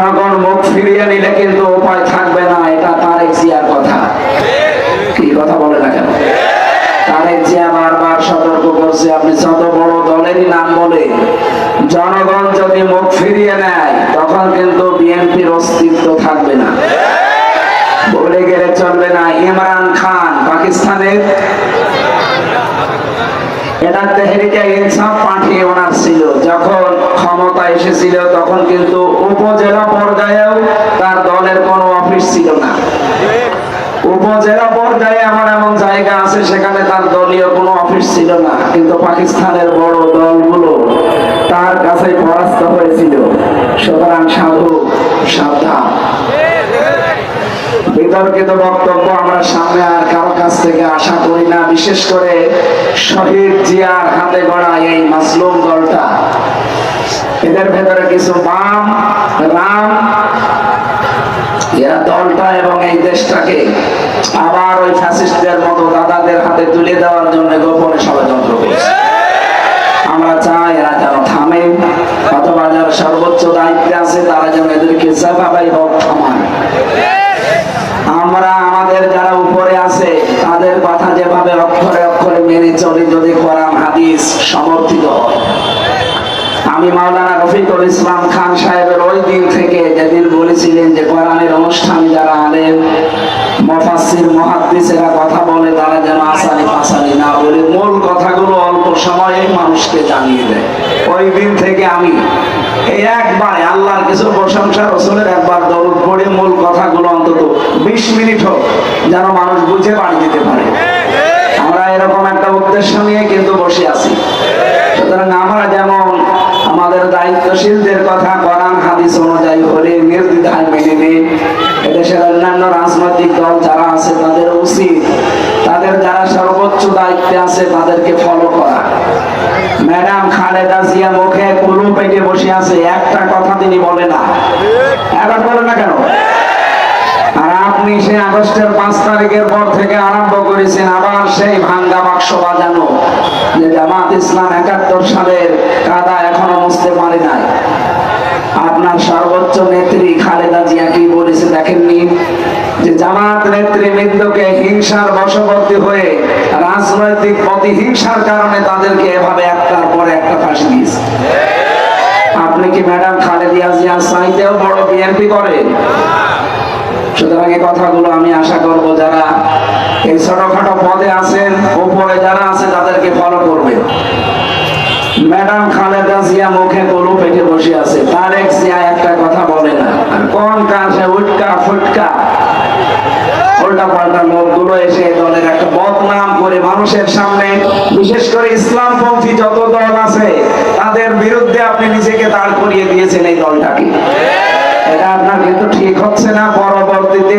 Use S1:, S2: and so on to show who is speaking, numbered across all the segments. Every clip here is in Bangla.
S1: জনগণ মুখ ফিরিয়ে নিলে কিন্তু উপায় থাকবে না, এটা তারেক জিয়ার কথা। কি কথা বলে না কেন? যদি মুখ ফিরিয়ে নেয়, তখন কিন্তু বিএনপির অস্তিত্ব থাকবে না। বলে গেলে চলবে না, ইমরান খান, পাকিস্তানের। এটা পাঠিয়ে ওনার ছিল যখন ক্ষমতা এসেছিল, তখন কিন্তু উপজেলা পর্যায়েও তার দলের কোনো অফিস ছিল না। উপজেলা পর্যায়ে এমন এমন জায়গা আছে, সেখানে তার দলীয় কোনো অফিস ছিল না। কিন্তু পাকিস্তানের বড় দলগুলো তার কাছে পরাস্ত হয়েছিল। সুতরাং সাধু, সাবধান। বিতর্কিত বক্তব্য আমরা সামনে আর কারও কাছ থেকে আশা করি না, বিশেষ করে শহীদ জিয়ার হাতে গড়া এই মাসলুম দলটা। এদের ভেতরে কিছু বাম, রাম। এরা দলটা এবং এই দেশটাকে আবার ওই ফ্যাসিস্টদের মতো দাদাদের হাতে তুলে দেওয়ার জন্য গোপনে ষড়যন্ত্র করছে। আমরা চাই এরা যেন থামে, অথবা যারা সর্বোচ্চ দায়িত্বে আছে তারা যেন এদেরকে সেভাবেই হোক থামায়। আমরা আমাদের যারা উপরে আছে, তাদের কথা যেভাবে অক্ষরে অক্ষরে মেনে চলি যদি কোরআন হাদিস সমর্থিত হয়। আমি মাওলানা রফিকুল ইসলাম খান সাহেবের ওই দিন থেকে যেদিন বলেছিলেন যে কোরআনের অনুষ্ঠানে যারা আলেন মফাসির মহাদ্দিসেরা কথা বলে, তারা যেন আসানি পাসানি না বলে, মূল কথাগুলো অল্প সময়ে মানুষকে জানিয়ে দেয়। ওই দিন থেকে আমি এই একবারে আল্লাহর কিছু প্রশংসা, রসুলের একবার দরুদ পড়ে মূল কথাগুলো অন্তত বিশ মিনিট হোক, যেন মানুষ বুঝে বাড়ি দিতে পারে। আমরা এরকম একটা উদ্দেশ্য নিয়ে কিন্তু বসে আছি। সুতরাং আমরা যেমন আমাদের দায়িত্বশীলদের কথা কোরআন, হাদিস অনুযায়ী হলে নির্দ্বিধায় মেনে নিই এদেশের অন্যান্য রাজনৈতিক দল যারা আছে, তাদের উচিত তাদের যারা সর্বোচ্চ দায়িত্বে আছে, তাদেরকে ফলো করা। ম্যাডাম খালেদা জিয়া মুখে কুলু পেটে বসে আছে, একটা কথা তিনি বলে না। এবার বলে না কেন? আর আপনি সেই আগস্টের পাঁচ তারিখের পর থেকে আরম্ভ করেছেন, আবার সেই ভাঙ্গা বাক্স বাজানো যে জামাত ইসলাম একাত্তর সালের কাদা এখনও মুছতে পারে নাই। আপনার সর্বোচ্চ নেত্রী খালেদা জিয়া কি বলেছে দেখেননি? যে জামাত নেতৃবৃন্দকে হিংসার বশবর্তী হয়ে রাজনৈতিক প্রতিহিংসার কারণে তাদেরকে এভাবে একটার পর একটা ফাঁসি দিয়েছে। আপনি কি ম্যাডাম খালেদিয়া জিয়া চাইতেও বড় বিএনপি করেন সুতরাং এই কথাগুলো আমি আশা করব যারা এই ছোটখাটো পদে আছেন, উপরে যারা আছে তাদেরকে ফলো করবে ম্যাডাম খালেদা জিয়া মুখে কলু পেটে বসে আছে, তারেক জিয়া একটা কথা বলে না। কোন কাছে উটকা ফুটকা? উল্টা পাল্টা লোকগুলো এসে দলের একটা বদনাম করে মানুষের সামনে, বিশেষ করে ইসলামপন্থী যত দল আছে, তাদের বিরুদ্ধে আপনি নিজেকে দাঁড় করিয়ে দিয়েছেন এই দলটাকে। এটা আপনার কিন্তু ঠিক হচ্ছে না, পরবর্তীতে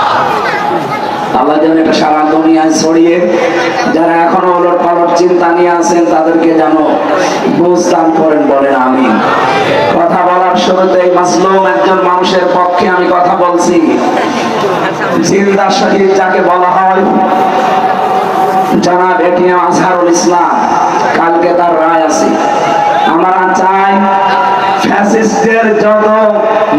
S1: আল্লাহ সারা দুনিয়ায় ছড়িয়ে যারা এখনও ওলট পালট চিন্তা নিয়ে আছেন, তাদেরকে যেন বুঝদান করেন বলেন আমি কথা বলার শুরুতে মাসলুম একজন মানুষের পক্ষে আমি কথা বলছি। জিন্দা শহীদ যাকে বলা হয় জনাব এটিএম আজহারুল ইসলাম। কালকে তার রায় আছে। আমরা চাই ফ্যাসিস্টের যত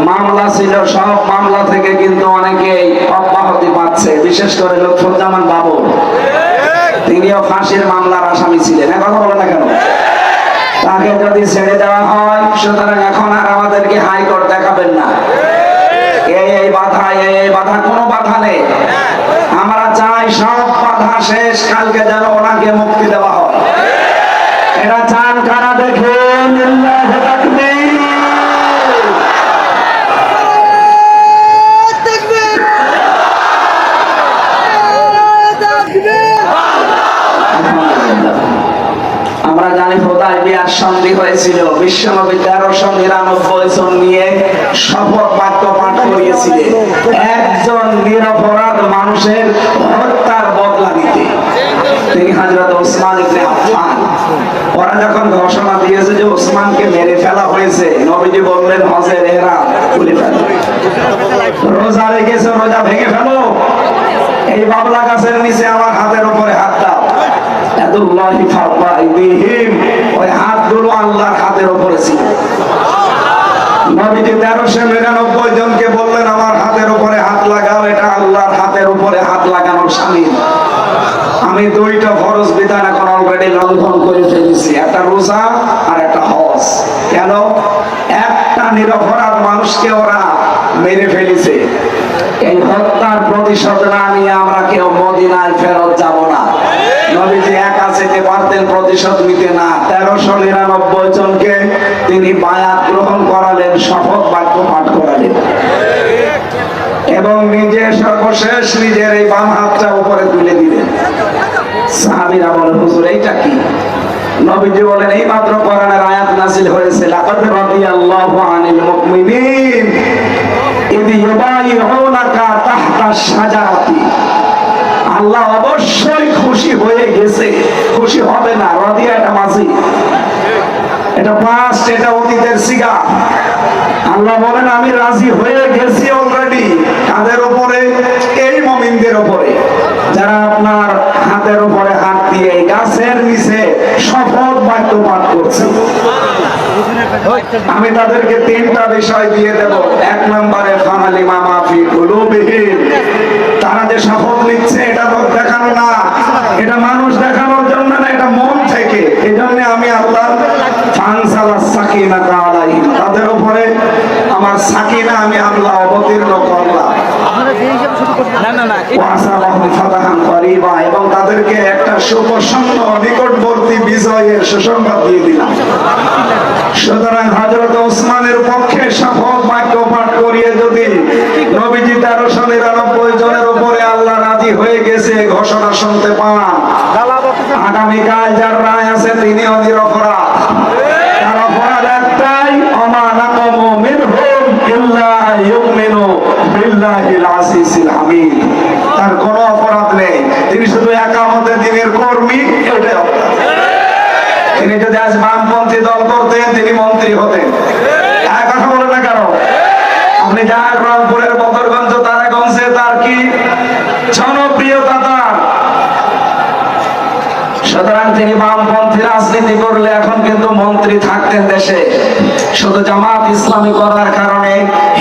S1: মামলা ছিল, সব মামলা থেকে কিন্তু অনেকেই অব্যাহতি পাচ্ছে, বিশেষ করে লুৎফুজ্জামান বাবু। তিনিও ফাঁসির মামলার আসামি ছিলেন। কথা বলে না কেন? তাকে যদি ছেড়ে দেওয়া হয়, সুতরাং এখন আর আমাদেরকে হাইকোর্ট দেখাবেন না। এই বাধা এই বাধা কোনো বাধা নেই। আমরা চাই সব বাধা শেষ, কালকে যেন ওনাকে মুক্তি দেওয়া হয়। এটা চান কারা দেখেন লিল্লাহি তাকবীর। আমরা জানি হোদায় বিয়ার সন্ধি হয়েছিল। বিশ্বনবী তেরোশো নিরানব্বই জন নিয়ে শপথ বাক্য পাঠ করিয়েছিলেন। একজন নিরপরাধ মানুষের হত্যার বদলা নিতে। তিনি হাজরত ওসমান ইবনে আফফান। ওরা যখন ঘোষণা দিয়েছে যে ওসমানকে মেরে ফেলা হয়েছে, নবীজি বললেন হজের এহরাম, খুলে ফেলো। রোজা রেখেছে, রোজা ভেঙে ফেলো। এই বাবলা গাছের নিচে আমার হাতের উপরে হাত দাও। ইয়াদুল্লাহি ফাওকা আইদিহিম। ওই হাতগুলো আল্লাহর হাতের উপরে ছিল। নবীজি তেরোশো নিরানব্বই জনকে বললেন, আমার হাতের উপরে হাত লাগাও, এটা আল্লাহর হাতের উপরে হাত লাগানোর স্বামী আমি দুইটা ফরজ বিধান এখন অলরেডি লঙ্ঘন করে ফেলেছি, একটা রোজা আর একটা হজ। কেন? একটা নিরপরাধ মানুষকে ওরা মেরে ফেলেছে। এই হত্যার প্রতিশোধ না নিয়ে আমরা কেউ মদিনায় ফেরত যাব না। নবীজি একা যেতে পারতেন, প্রতিশোধ নিতে না নিরানব্বই জনকে তিনি বায়াত গ্রহণ করালেন, শপথ বাক্য পাঠ করালেন। এবং নিজে সর্বশেষ নিজের এই বাম হাতটা উপরে তুলে দিলেন। সাহাবীরা বলেন, হুজুর, এইটা কি? নবীজি বলেন এই মাত্র কোরআনের আয়াত নাযিল হয়েছে। লাকাদ রাদিয়াল্লাহু আনিল মুমিনিন। ইদ ইউবাইউনাকা তাহতা শাজারাতি। আল্লাহ অবশ্যই খুশি হয়ে গেছে। খুশি হবে না রাদিয়া এটা মাঝি। এটা পাস্ট এটা অতীতের সিগা। আল্লাহ বলেন, আমি রাজি হয়ে গেছি অলরেডি কাদের উপরে? এই মমিনদের উপরে। যারা আপনার হাতের উপরে হাত দিয়ে গাছের নিচে শপথ বাক্য পাঠ করছে। আমি তাদেরকে তিনটা বিষয় দিয়ে দেব। এক নম্বরে ফানালি মামা ফি কুলুবিহিম। তারা যে শপথ নিচ্ছে, এটা তো দেখানো না। এটা মানুষ দেখানোর জন্য না এটা মন থেকে এই জন্য আমি আল্লাহ ফানসালা সাকিনা আলাইহিম তাদের উপরে আমার সাকিনা আমি আল্লাহ অবতীর্ণ করলাম।
S2: না না না
S1: এবং তাদেরকে একটা সুপ্রসন্ন নিকটবর্তী বিজয়ের সুসংবাদ দিয়ে দিলাম। সুতরাং হজরত ওসমানের পক্ষে শপথ বাক্য পাঠ করিয়ে যদি নবীজি তেরোশো নিরানব্বই জনের উপরে আল্লাহ রাজি হয়ে গেছে ঘোষণা শুনতে পান। আগামীকাল যার রায় আছে তিনিও নিরপরাধ। তার কোনো অপরাধ নেই। তিনি শুধু একামতে দিনের কর্মী তিনি যদি আজ বামপন্থী দল করতেন, তিনি মন্ত্রী হতেন। এক কথা বলে না কেন? আপনি যা রংপুরের বদরগঞ্জ, তারাগঞ্জে তার কি? জনপ্রিয়তা তার সুতরাং তিনি বামপন্থী রাজনীতি করলে এখন কিন্তু মন্ত্রী থাকতেন দেশে। শুধু জামাত ইসলামী করার কারণে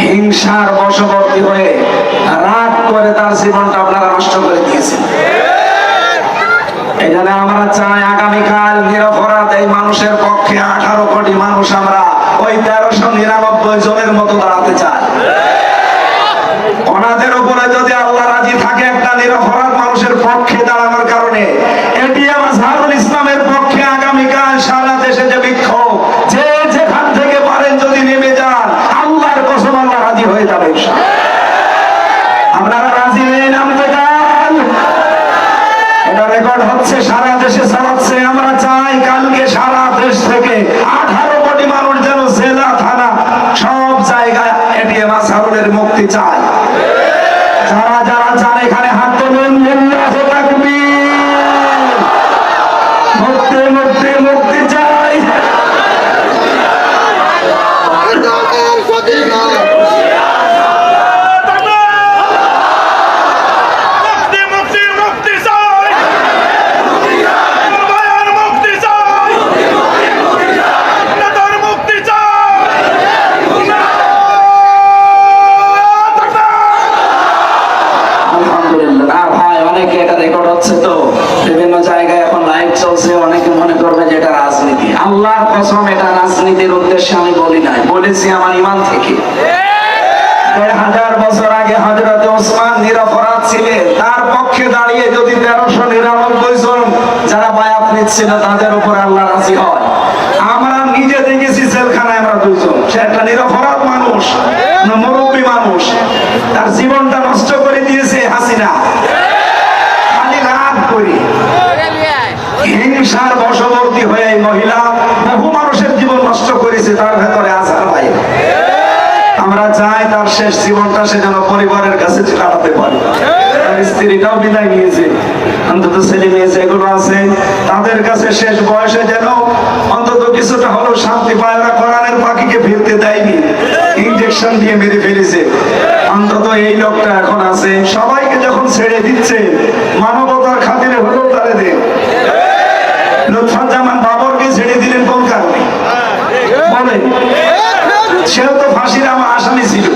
S1: হিংসার বশবর্তী হয়ে রাগ করে তার জীবনটা আপনারা নষ্ট করে দিয়েছেন। এই জন্য আমরা চাই আগামীকাল নিরপরাধ এই মানুষের পক্ষে আঠারো কোটি মানুষ আমরা ওই তেরোশো নিরানব্বই জনের মতো দাঁড়াতে চাই। ওনাদের উপরে যদি আল্লাহ রাজি থাকে একটা নিরপরাধ মানুষের পক্ষে দাঁড়ানোর কারণে এটিএম আজহারুল ইসলামের পক্ষে আগামীকাল সারা দেশে যে বিক্ষোভ যে যেখান থেকে পারেন যদি নেমে যান আল্লাহর কসম আল্লাহ রাজি হয়ে যাবে ইনশাআল্লাহ। আপনারা রাজি নেই নামতে চান এটা হচ্ছে সারা দেশে চালাচ্ছে আমরা চাই কালকে সারা দেশ থেকে আঠারো কোটি মানুষ যেন জেলা থানা সব জায়গায় এটিএম আসারুলের মুক্তি চায় যারা যারা চান এখানে হাত তুলুন লিল্লাহি তাকবীর মুক্তি মুক্তি মুক্তি চাই
S2: মুক্তি মুক্তি মুক্তি চাই ভাইয়ের মুক্তি চাই নেতার মুক্তি চাই
S1: আলহামদুলিল্লাহ না ভাই অনেকে এটা রেকর্ড হচ্ছে তো বিভিন্ন জায়গায় এখন লাইভ চলছে অনেকে মনে করবে যে এটা রাজনীতি আল্লাহর কসম এটা রাজনীতির উদ্দেশ্যে আমি বলি নাই বলেছি আমার ইমান থেকে দেড় হাজার বছর আগে হজরত ওসমান নিরপরাধ ছিলেন। তার পক্ষে দাঁড়িয়ে যদি তেরোশো নিরানব্বই জন যারা বায়াত নিচ্ছিল তাদের উপর আল্লাহ রাজি হয়। আমরা নিজে দেখেছি জেলখানায় আমরা দুইজন। সে একটা নিরপরাধ মানুষ, না মুরব্বী মানুষ। তার জীবনটা নষ্ট করে দিয়েছে হাসিনা। খালি রাগ করি। হিংসার বশবর্তী হয়ে এই মহিলা বহু মানুষের জীবন নষ্ট করেছে, তার ভেতরে আসার ভাই আমরা চাই তার শেষ জীবনটা সে যেন পরিবারের কাছে কাটাতে পারে।
S3: স্ত্রীটাও বিদায় নিয়েছে। অন্তত ছেলে মেয়ে যেগুলো আছে, তাদের কাছে শেষ বয়সে যেন অন্তত কিছুটা হলেও শান্তি পায় ওরা কোরআনের পাখিকে ফিরতে দেয়নি। ইঞ্জেকশন দিয়ে মেরে ফেলেছে। অন্তত এই লোকটা এখন আছে। সবাইকে যখন ছেড়ে দিচ্ছে, মানবতার খাতিরে হলেও তারে দে লুৎফাজ্জামান বাবরকে ছেড়ে দিলেন কোন কারণে বলে সেও তো ফাঁসির আমার আসামি ছিল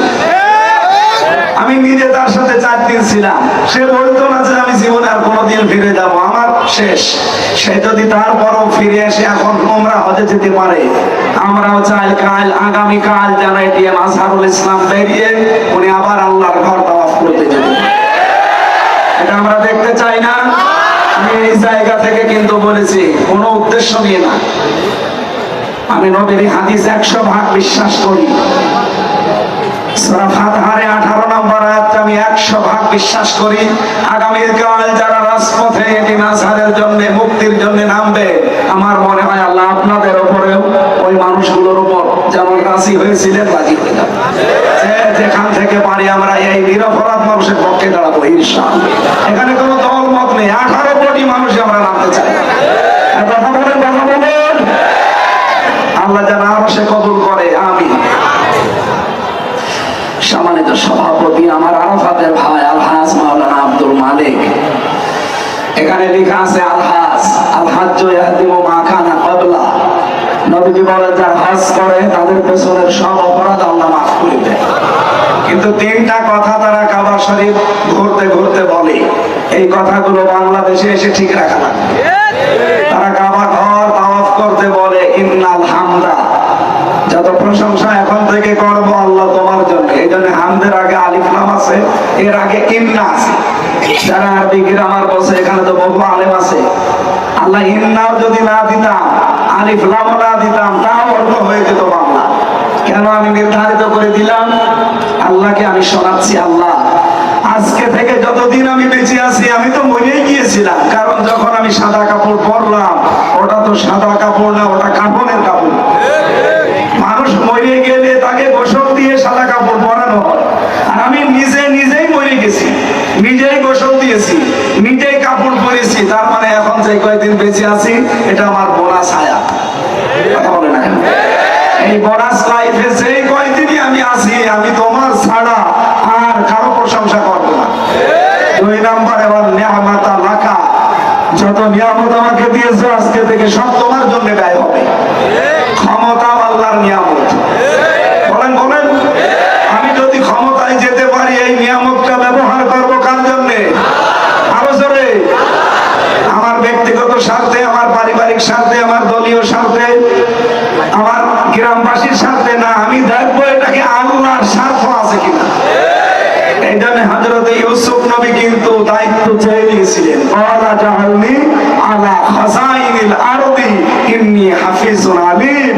S3: আমি নিজে তার সাথে চার দিন ছিলাম সে বলতো না যে আমি জীবনে আর কোনোদিন ফিরে যাব, আমার শেষ। সে যদি তারপরও ফিরে এসে এখন তোমরা হজে যেতে পারে, আমরাও চাই কাল, আগামী কাল যেন এটিএম আজহারুল ইসলাম বেরিয়ে উনি আবার আল্লাহর ঘর তাওয়াফ করতে যেতে এটা আমরা দেখতে চাই না। আমি এই জায়গা থেকে কিন্তু বলেছি, কোনো উদ্দেশ্য নিয়ে না। আমি নবীর হাদিস একশো ভাগ বিশ্বাস করি। সূরা ফাতহারে 18 নম্বর আয়াতটা আমি 100 ভাগ বিশ্বাস করি। আগামী কাল যারা রাজপথে নাসারের জন্য, মুক্তির জন্য নামবে, আমার মনে হয় আল্লাহ আপনাদের উপরেও ওই মানুষগুলোর উপর যেমন রাজি হয়েছিলেন, রাজি হয়ে যাবে। যেখান থেকে পারি আমরা এই নিরপরাধ মানুষের পক্ষে দাঁড়াবো, ইনশাআল্লাহ। এখানে কোনো দল মত নেই। আঠারো কোটি মানুষ আমরা নামতে চাই। কথা বলেন কথা বলেন। আল্লাহ যেন আরও সে কবুল করে আমি সম্মানিত সভাপতি এখানে লেখা আছে আলহাজ। আলহাজ মা কানা ক্বাবলা। নবীজি বলেন, যারা হজ করে, তাদের পেছনের সব অপরাধ আল্লাহ মাফ করে দেয় কিন্তু তিনটা কথা তারা কাবা শরীফ ঘুরতে ঘুরতে বলে। এই কথাগুলো বাংলাদেশে এসে ঠিক রাখা লাগবে তারা কাবা ঘর তাওয়াফ করতে বলে, ইন্নাল হামদা। যত প্রশংসা এখন থেকে করব আল্লাহ তোমার জন্য। এই জন্য হামদের আগে আলিফ নাম আছে, এর আগে ইন্না আছে। যারা কারণ যখন আমি সাদা কাপড় পরলাম, ওটা তো সাদা কাপড় না, ওটা কাপড়ের কাপড়। মানুষ মরে গেলে তাকে গোসল দিয়ে সাদা কাপড় পরানো হয়। আর আমি নিজে নিজেই মরে গেছি। দিয়েছি নিজেই কাপড় পরেছি, তার মানে এখন যে কয়েকদিন বেঁচে আছি, এটা আমার বোনা ছায়া। এই লাইফে যেই কয়দিনই আমি আছি, আমি তোমার ছাড়া আর কারও প্রশংসা করব না। দুই নাম্বার, এবার নিয়ামাতা লাখা যত নিয়ামত আমাকে দিয়েছ, আজকে থেকে সব তোমার জন্য ব্যয় হবে ক্ষমতাও আল্লাহর নিয়ামত বলেন বলেন আমি যদি ক্ষমতায় যেতে পারি এই নিয়ামতটা ব্যবহার করব কার জন্য আরও জোরে আমার ব্যক্তিগত স্বার্থে আমার পারিবারিক স্বার্থে আমার দলীয় স্বার্থে আমার গ্রামবাসীর স্বার্থে না আমি দেখব এটাকে আল্লাহর স্বার্থ আছে কিনা এই জন্য হজরত ইউসুফ নবী কিন্তু দায়িত্ব চেয়ে নিয়েছিলেন ওয়ালা জাহালনি আলা খাজাইনিল আরদি ইন্নী হাফিজুন আলিম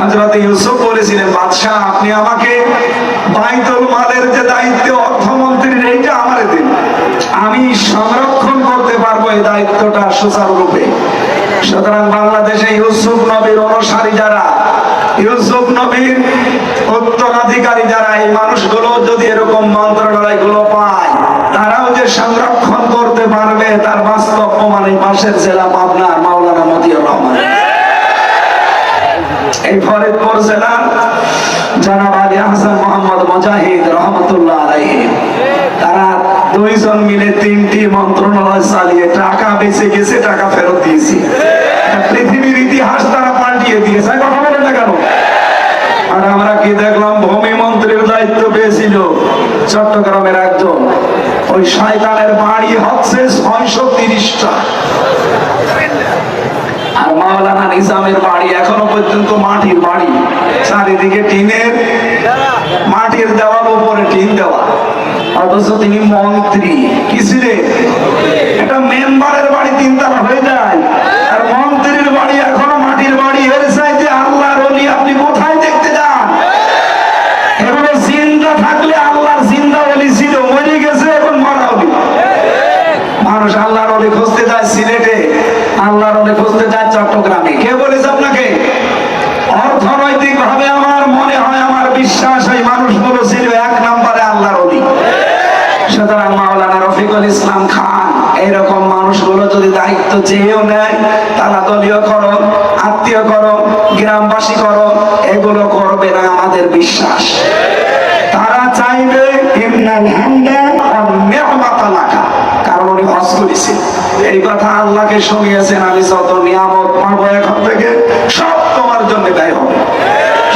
S3: হজরত ইউসুফ বলেছিলেন বাদশাহ আপনি আমাকে বাইতুল মালের যে দায়িত্ব অর্থমন্ত্রীর এইটা আমারে দিন আমি সংরক্ষণ করতে পারব এই দায়িত্বটা সুচারুরূপে সুতরাং বাংলাদেশে ইউসুফ নবীর অনুসারী যারা ইউসুফ নবীর উত্তরাধিকারী যারা এই মানুষগুলো যদি এরকম মন্ত্রণালয়গুলো পায়। তারাও যে সংরক্ষণ করতে পারবে, তার বাস্তব প্রমাণ এই পাশের জেলা পাবনার মাওলানা মতিউর রহমান। এই ফরিদপুর জেলার জনাব আলী হাসান মোহাম্মদ মুজাহিদ রহমতুল্লাহ আলাইহি। তারা দুইজন মিলে তিনটি মন্ত্রণালয় চালিয়ে টাকা বেঁচে গেছে, টাকা ফেরত দিয়েছি। পৃথিবীর ইতিহাস তারা পাল্টিয়ে দিয়েছে। কথা বলেন না কেন? আর আমরা কি দেখলাম? ভূমি মন্ত্রীর দায়িত্ব পেয়েছিল। চট্টগ্রামের একজন, ওই শয়তানের বাড়ি হচ্ছে ছয়শো তিরিশটা। আর মাওলানা নিজামের বাড়ি এখনও পর্যন্ত মাটির বাড়ি। চারিদিকে টিনের, মাটির দেওয়ার উপরে টিন দেওয়া। অথচ তিনি মন্ত্রী। কি ছিলেন? এটা মেম্বারের বাড়ি তিনতলা হয়ে যায় আর মন্ত্রীর বাড়ি এখনও মাটির বাড়ি এর চাইতে আল্লাহর অলি আপনি কোথায় দেখতে যান এগুলো জিন্দা থাকলে আল্লাহর জিন্দা অলি ছিল মরে গেছে এখন মরা অলি মানুষ আল্লাহর অলি খুঁজতে যায় সিলেটে আল্লাহর অলি খুঁজতে যায় চট্টগ্রামে কে বলেছে আপনাকে অর্থনৈতিক ভাবে আমার মনে হয় আমার বিশ্বাস এই মানুষগুলো ছিল এক নম্বরে আল্লাহর অলি সুতরাং মাওলানা তারা দলীয় করো আত্মীয় করো গ্রামবাসী করো এগুলো করবে না আমাদের বিশ্বাস তারা চাইবে ইন্নাল হামদা ওয়ান নি'মাতা লাকা কারণ উনি হজ করেছেন এই কথা আল্লাহকে শুনিয়েছেন আমি যত নিয়ামত পাবো এখন থেকে। সব তোমার জন্য ব্যয় হবে।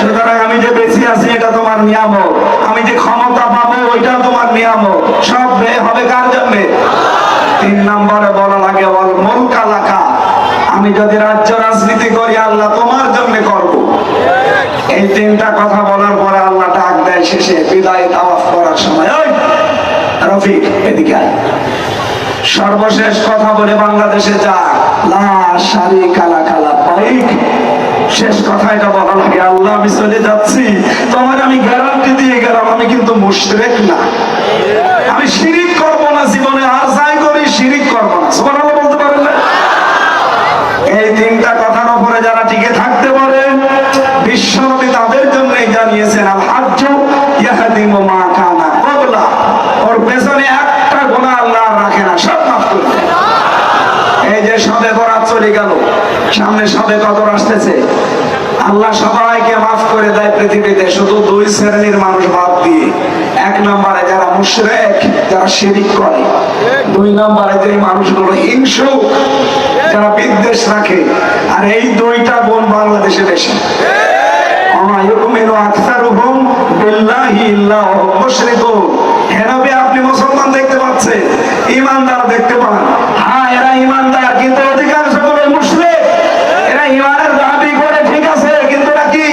S3: সুতরাং আমি যে বেঁচে আছি, এটা তোমার নিয়ামত। আমি যে ক্ষমতা পাবো, ওইটা তোমার নিয়ামত। সব ব্যয় হবে কার জন্যে? তিন নম্বরে বলা লাগে বল মুলকা লাকা। আমি যদি রাজ্য রাজনীতি করি, আল্লাহ তোমার জন্য করব। এই তিনটা কথা বলার পরে আল্লাহ ডাক দেয় শেষে, বিদায় তাওয়াফ করার সময়। ওই রফিক, এদিকে আয়। সর্বশেষ কথা বলে বাংলাদেশে যা লা সারি কালা কালা পাইক শেষ কথা এটা বলা লাগে আল্লাহ আমি চলে যাচ্ছি। তোমার আমি গ্যারান্টি দিয়ে গেলাম আমি কিন্তু মুশরেক না। আমি শিরিক করব না জীবনে আর যাই করি শিরিক করব না। সুবহানাল্লাহ বলতে পারেন না? এই তিনটা কথার উপরে যারা টিকে থাকতে পারে বিশ্বনবী তাদের জন্যই জানিয়েছেন আল হাজ্জ ইয়াহদিমু মা কানা ক্বাবলা ওর পেছনে একটা গুনাহ আল্লাহ আর রাখে না সব মাফ করে দেয়। এই যে সবে বরাত চলে গেল। সামনে সবে কদর আসতেছে। আল্লাহ সবাইকে মাফ করে দেয় পৃথিবীতে, শুধু দুই শ্রেণির মানুষ বাদ দিয়ে। এক নম্বরে যারা মুশরেক, যারা শিরিক করে। দুই নম্বরে যে মানুষগুলো হিংসু যারা বিদ্বেষ রাখে। আর এই দুইটা বোন বাংলাদেশে বেশি। আপনি মুসলমান দেখতে পাচ্ছেন ইমানদার দেখতে পান হ্যাঁ এরা ইমানদার কিন্তু অধিকাংশগুলো মুশরিক এরা ইমানের দাবি করে ঠিক আছে কিন্তু এরা কি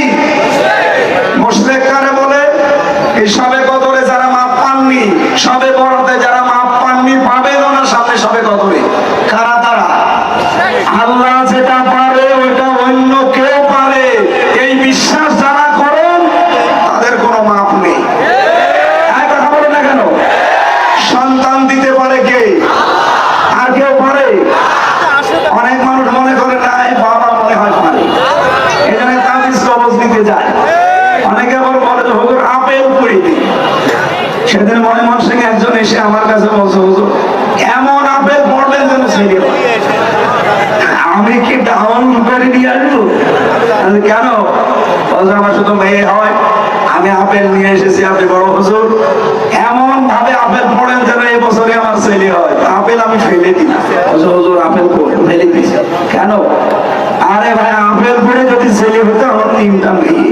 S3: মুশরিক কারে বলে এই সবে কদরে যারা মাপ পাননি সবে বড়তে যারা মাপ পাননি পাবেনও না সামনে সবে কদরে কারা তারা আল্লাহ যেটা পারে ওইটা অন্য কেউ পারে এই বিশ্বাস যারা করেন তাদের কোনো মাপ নেই হ্যাঁ, কথা বলে না কেন সন্তান দিতে পারে কে আর কেউ পারে অনেক মানুষ মনে করে না এই বাবা মনে হয় পারে এই জন্য তাবিজ কবজ নিতে যায় অনেকে আবার বলে যে হুজুর আপেল পুড়ি দিই সেদিন ময়মন সিং একজন এসে আমার কাছে বলছে হুজুর এমন আপেল পড়লেন যেন ছেড়ে আমি কি ডাউন করে নিয়ে আসব আমি, কেন বলছে আমার শুধু মেয়ে হয় আমি আপেল নিয়ে এসেছি আপনি বড় হুজুর এমন ভাবে আপেল পড়েন যেন এই বছরে আমার ছেলে হয় তা আপেল আমি ফেলে দিই বলছে, হুজুর আপেল পড়ে ফেলে দিয়েছি কেন আরে ভাই আপেল পড়ে যদি ছেলে তিনটা মেয়ে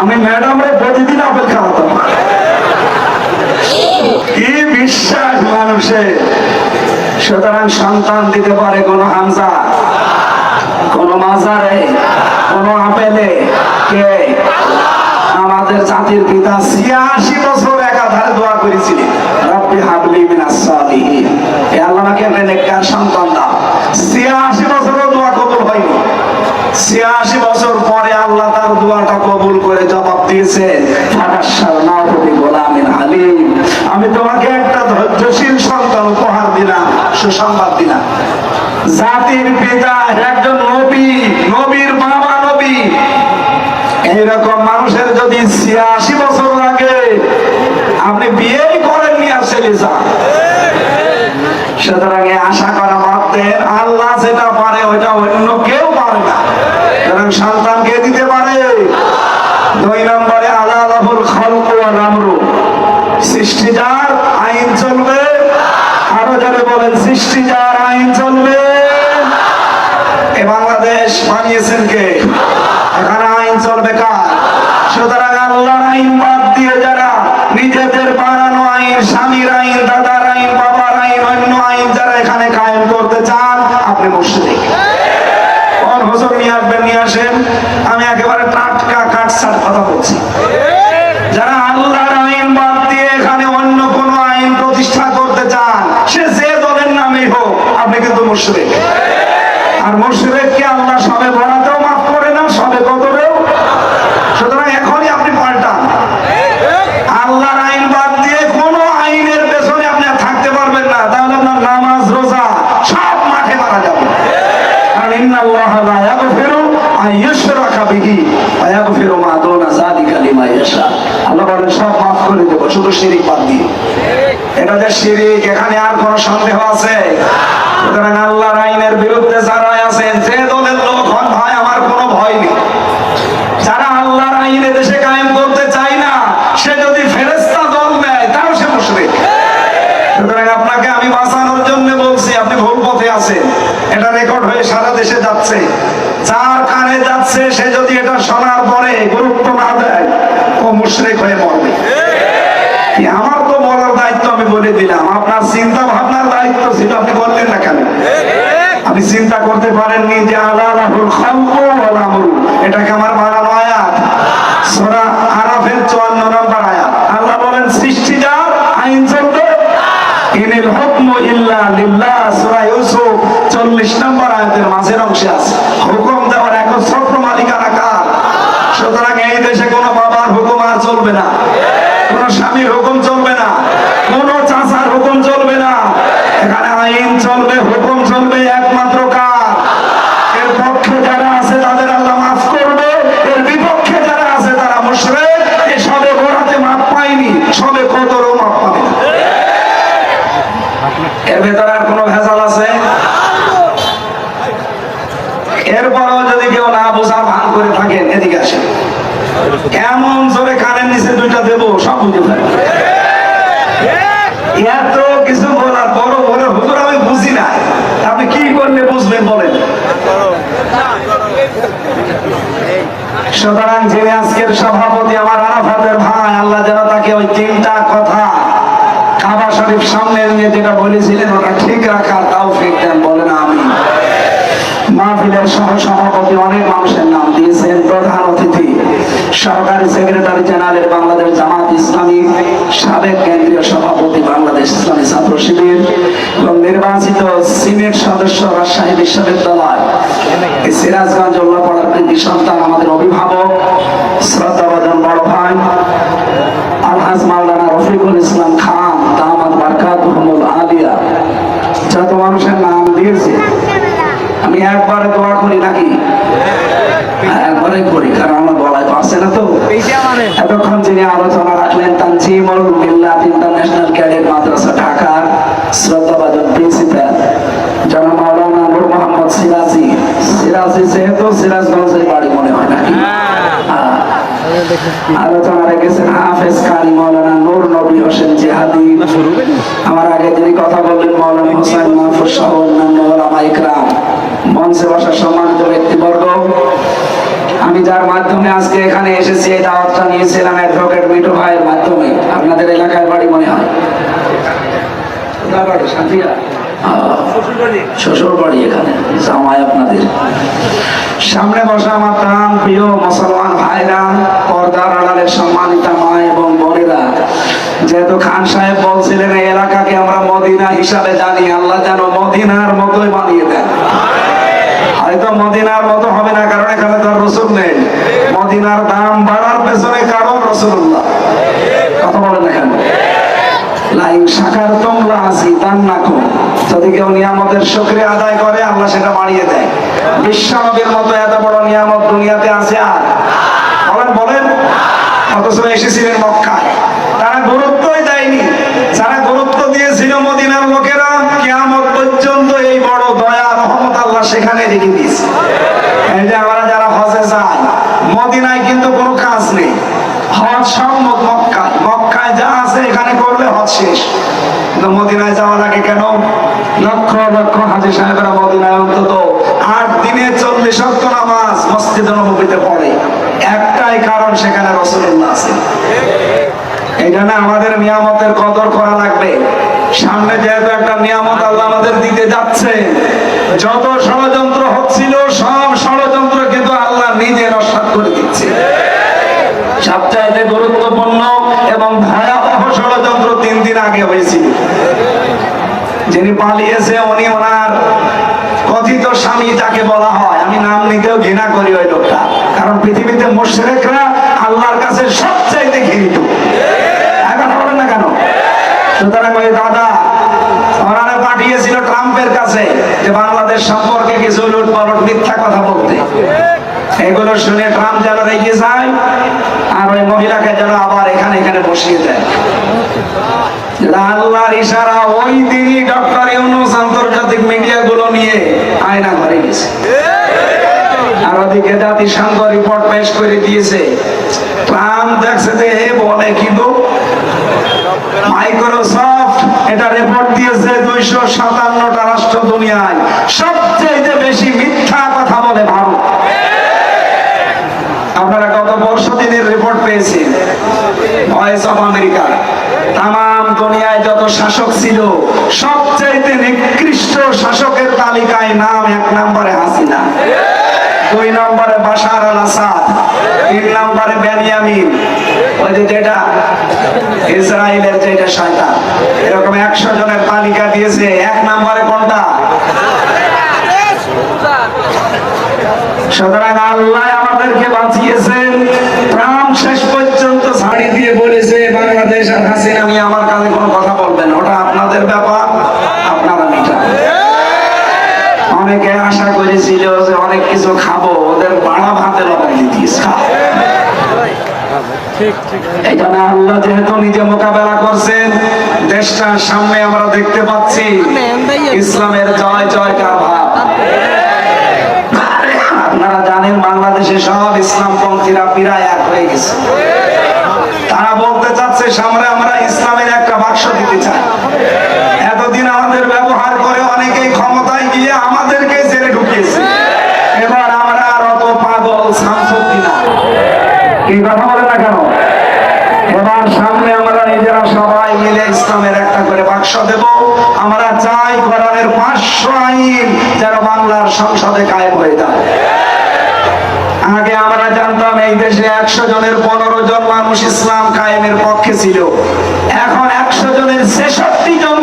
S3: আমি ম্যাডামরে প্রতিদিন আপেল খাওয়াতাম। কি বিশ্বাস মানুষের সুতরাং সন্তান দিতে পারে কোন হামজা, কোন মাজারে, কোন আপেলে। কে? আমাদের জাতির পিতা ছিয়াশি বছর একাধারে দোয়া করেছিলেন, রব্বি হাবলি আল্লাহ আমাকে নেককার সন্তান দাও। ছিয়াশি বছরও দোয়া কবুল হয়নি। ছিয়াশি বছর পরে দোয়াটা কবুল করে জবাব দিয়েছে আমি তোমাকে একটা ধৈর্যশীল সন্তান উপহার দিলাম, সুসংবাদ দিলাম। জাতির পিতা একজন নবী, নবীর বাবা নবী। এইরকম মানুষের যদি ছিয়াশি বছর লাগে, আপনি বিয়েই করেননি আর ছেলে সুতরাং আপনি চিন্তা করতে পারেননি যে আল্লাহুল রাহুল এটাকে আমার বানানো আয়াত। সোরা আরাফের 54 নম্বর আয়াত। আল্লাহ বলেন, সৃষ্টি যার, আইন চলবে। ইনিল হুকমু ইল্লা লিল্লাহ, সূরা ইউসুফ 40 নম্বর আয়াতের মাঝের অংশে আছে হুকুম দেওয়ার একচ্ছত্র মালিকানা কার সুতরাং এই দেশে কোনো বাবার হুকুম আর চলবে না কোন স্বামীর হুকুম চলবে না কোন চাচার হুকুম চলবে না এখানে আইন চলবে হুকুম চলবে একমাত্র কার এর পক্ষে যারা আছে তাদের আল্লাহ মাফ করবে এর বিপক্ষে যারা আছে তারা মুশরিক এই সবে গোড়াতে মাপ পায়নি সবে কদরও মাপ পাবে না। এর ভেতরে আর কোনো ভেজাল আছে এরপরও যদি কেউ না বোঝার ভান করে থাকেন এদিকে আসেন এমন জোরে কানের নিচে দুইটা দেবো, সব ফেলবে এত কিছু বলার বড় বড় হুজুর, আমি বুঝি না। আপনি কি করলে বুঝবেন বলেন? সুতরাং যিনি আজকের সভাপতি আমার আরাফাতের ভাই, আল্লাহ যেন তাকে ওই তিনটা কথা কাবা শরীফ সামনে নিয়ে যেটা বলেছিলেন, ওটা ঠিক রাখার তাও ফিক দেন বলেন আমি মাহফিলের সহ সভাপতি অনেক মানুষের নাম দিয়েছেন, প্রধান সহকারী সেক্রেটারি জেনারেল বাংলাদেশ জামাত ইসলামী সাবেক কেন্দ্রীয় সভাপতি বাংলাদেশ ইসলামী ছাত্র শিবির এবং নির্বাচিত সিনেট সদস্য রাজশাহী বিশ্ববিদ্যালয়। সিরাজগঞ্জ উল্লাপাড়ার কৃতি সন্তান আমাদের অভিভাবক শ্রদ্ধাভাজন বড় ভাই আলহাজ মাওলানা রফিকুল ইসলাম খান দামাদ বারকাত মোহাম্মদ আলিয়া। যত মানুষের নাম দিয়েছে আমি একবারে দোয়া করি নাকি? হ্যাঁ, একবারে করি কারণ আমার গলায় পারছে না তো এতক্ষণ যিনি আলোচনা রাখলেন তানজিমুল মিল্লাত ইন্টারন্যাশনাল ক্যাডেট মাদ্রাসা ঢাকার শ্রদ্ধাভাজন প্রিন্সিপাল জনাব মাওলানা নূর মোহাম্মদ সিরাজি। সিরাজি যেহেতু সিরাজগঞ্জের বাড়ি মনে হয় নাকি? হ্যাঁ। আলোচনা রেখেছেন হাফেজ কারি মাওলানা নূর নবী হোসেন জিহাদি। আমার আগে যিনি কথা বললেন মাওলানা হোসেন মাহফুজ সহ অন্যান্য ওলামা ইকরাম। মঞ্চে বসার সম্মানিত আমি যার মাধ্যমে আজকে এখানে এসেছি, এই দাওয়াতটা নিয়েছিলাম অ্যাডভোকেট মিঠু ভাইয়ের মাধ্যমে। আপনাদের এলাকায় বাড়ি মনে হয়? শ্বশুর বাড়ি এখানে, জামাই আপনাদের। সামনে বসা আমার প্রাণ প্রিয় মুসলমান ভাইরা, পর্দার আড়ালের সম্মানিতা মা এবং বোনেরা। যেহেতু খান সাহেব বলছিলেন, এই এলাকাকে আমরা মদিনা হিসাবে জানি, আল্লাহ যেন মদিনার মতোই বানিয়ে দেন। হয়তো মদিনার মতো হবে না, কারণ এখানে তার রসুল নেই। মদিনার দাম বাড়ার পেছনে কারণ রসুল্লাহ বলেন তোমরা যদি কেউ আদায় করে সেটা বাড়িয়ে দেয়। মতো এত বড় নিয়ামত দুনিয়াতে আর? বলেন বলেন। এসেছিলেন মক্কায় তারা গুরুত্বই দেয়নি যারা গুরুত্ব দিয়েছিল মদিনার লোকেরা কিয়ামত পর্যন্ত এই বড় দয়া রহমত আল্লাহ সেখানে রেখে দিয়েছে। যারা হজে মদিনায় কিন্তু কোনো কাজ নেই। হজ মক্কায়। যা আছে এখানে করলে হজ শেষ। কিন্তু মদিনায় কেন? লক্ষ লক্ষ হাজি সাহেবরা মদিনায় অন্তত আট দিনে চল্লিশ অক্ট নামাজ মসজিদ পড়ে। একটাই কারণ সেখানে রসুল্লাহ আছে। এই জন্য আমাদের নিয়ামতের কদর করা লাগবে। সামনে যেহেতু একটা নিয়ামত আল্লাহ আমাদের দিতে যাচ্ছে যত ষড়যন্ত্র হচ্ছিল, সব ষড়যন্ত্র কিন্তু আল্লাহ নিজে নস্বাত করে দিচ্ছে। সবচাইতে গুরুত্বপূর্ণ এবং ভয়াবহ ষড়যন্ত্র তিন দিন আগে হয়েছিল। যিনি পালিয়েছে, উনি ওনার কথিত স্বামী যাকে বলা হয়, আমি নাম নিতেও ঘৃণা করি ওই লোকটা। কারণ পৃথিবীতে মুশরিকরা আল্লাহর কাছে সবচাইতে ঘৃণিত। এখন বলেন না কেন? সুতরাং ওই দাদা কাছে যে বাংলাদেশ সম্পর্কে কিছু উলট পালট মিথ্যা কথা বলতে। এগুলো শুনে ট্রাম্প যেন রেগে যায়, আর ওই মহিলাকে যেন আবার এখানে এখানে বসিয়ে দেয়। আল্লাহর ইশারা ওই দিনই ডক্টর ইউনুস আন্তর্জাতিক মিডিয়া গুলো নিয়ে আয়না ঘরে গেছে। আর ওদিকে জাতিসংঘ রিপোর্ট পেশ করে দিয়েছে, ট্রাম্প দেখছে যে বলে কি গো? মাইক্রোসফট এটা রিপোর্ট দিয়েছে দুইশো রাষ্ট্র দুনিয়ায় সবচেয়ে বেশি মিথ্যা কথা বলে ভারত। আপনারা গত বর্ষ দিনের রিপোর্ট পেয়েছেন। ভয়েস অফ আমেরিকা তাম দুনিয়ায় যত শাসক ছিল, সবচাইতে নিকৃষ্ট শাসকের তালিকায় নাম এক নম্বরে হাসিনা। দুই নম্বরে বাশার আল আসাদ, তিন নম্বরে বেনিয়ামিন। ওই যে যেটা, ইসরায়েলের যেটা শয়তান। এরকম একশো জনের তালিকা দিয়েছে, এক নম্বরে কোনটা? সুতরাং আল্লাহ আমাদেরকে বাঁচিয়েছেন ট্রাম্প শেষ পর্যন্ত ছাড়ি দিয়ে বলেছে, বাংলাদেশ আর হাসিনা, আমি আমার কাছে কোনো কথা বলবেন ওটা আপনাদের ব্যাপার আপনারা মিটান যে অনেক কিছু খাব, ওদের বাড়া ভাতে ভাব। আপনারা জানেন বাংলাদেশে সব ইসলামপন্থীরা প্রায় এক হয়ে গেছে। তারা বলতে চাচ্ছে, সামনে আমরা ইসলামের একটা বাক্স দিতে চাই এতদিন আমাদের ব্যবহার করে অনেকেই ক্ষমতায় গিয়ে আমাদেরকে জেলে ঢুকিয়েছে এবার আমরা আর অত পাগল সাংসদ্দি না এই কথা বলে না কেন এবার সামনে আমরা নিজেরা সবাই মিলে ইসলামের একটা দেব। আমরা চাই কোরআনের পাঁচশো আইন যেন বাংলার সংসদে কায়েম হয়ে যায়। আগে আমরা জানতাম এই দেশে একশো জনের পনেরো জন মানুষ ইসলাম কায়েমের পক্ষে ছিল। এখন একশো জনের ছেষট্টি জন